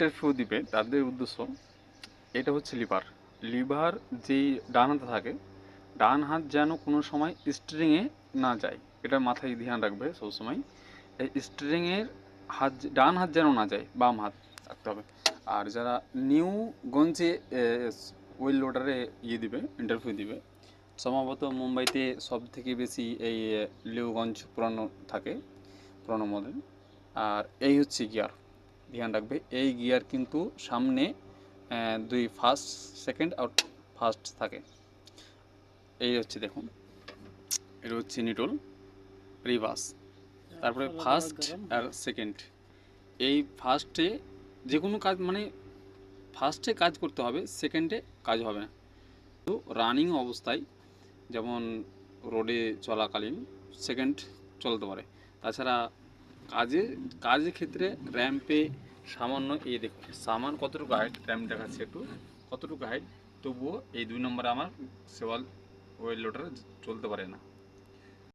Interview দিবে, তাদের উদ্দেশ্য, এটা হচ্ছে লিভার লিভার যেই ডান হাতে থাকে, ডান হাত যেন কোনো সময় স্ট্রিংয়ে না যায়। এটা মাথায় ধ্যান রাখবে সবসময়। এই স্ট্রিংয়ের হাত ডান হাত যেন না যায়, বাম হাত রাখতে হবে। আর যারা নিউ গঞ্জে ওয়েল লোডারে ইয়ে দিবে ইন্টারভিউ দিবে, সম্ভবত মুম্বাইতে সব থেকে বেশি এই লিউগঞ্জ পুরানো থাকে, পুরানো মডেল আর এই হচ্ছে গিয়ার ধ্যান রাখবে। এই গিয়ার কিন্তু সামনে দুই ফার্স্ট সেকেন্ড আর ফার্স্ট থাকে। এই হচ্ছে দেখুন এটা হচ্ছে নিটল রিভার্স তারপরে ফার্স্ট আর সেকেন্ড এই ফার্স্টে যে কোনো কাজ মানে ফার্স্টে কাজ করতে হবে সেকেন্ডে কাজ হবে না। তো রানিং অবস্থায় যেমন রোডে চলাকালীন সেকেন্ড চলতে পারে। তাছাড়া কাজে কাজের ক্ষেত্রে র্যাম্পে সামান্য এই দেখুন, সামান কতটুকু হাইট র্যাম্প দেখাচ্ছে একটু, কতটুকু হাইট তবুও এই দুই নম্বরে আমার সেওয়াল ওয়েল লোডার চলতে পারে না।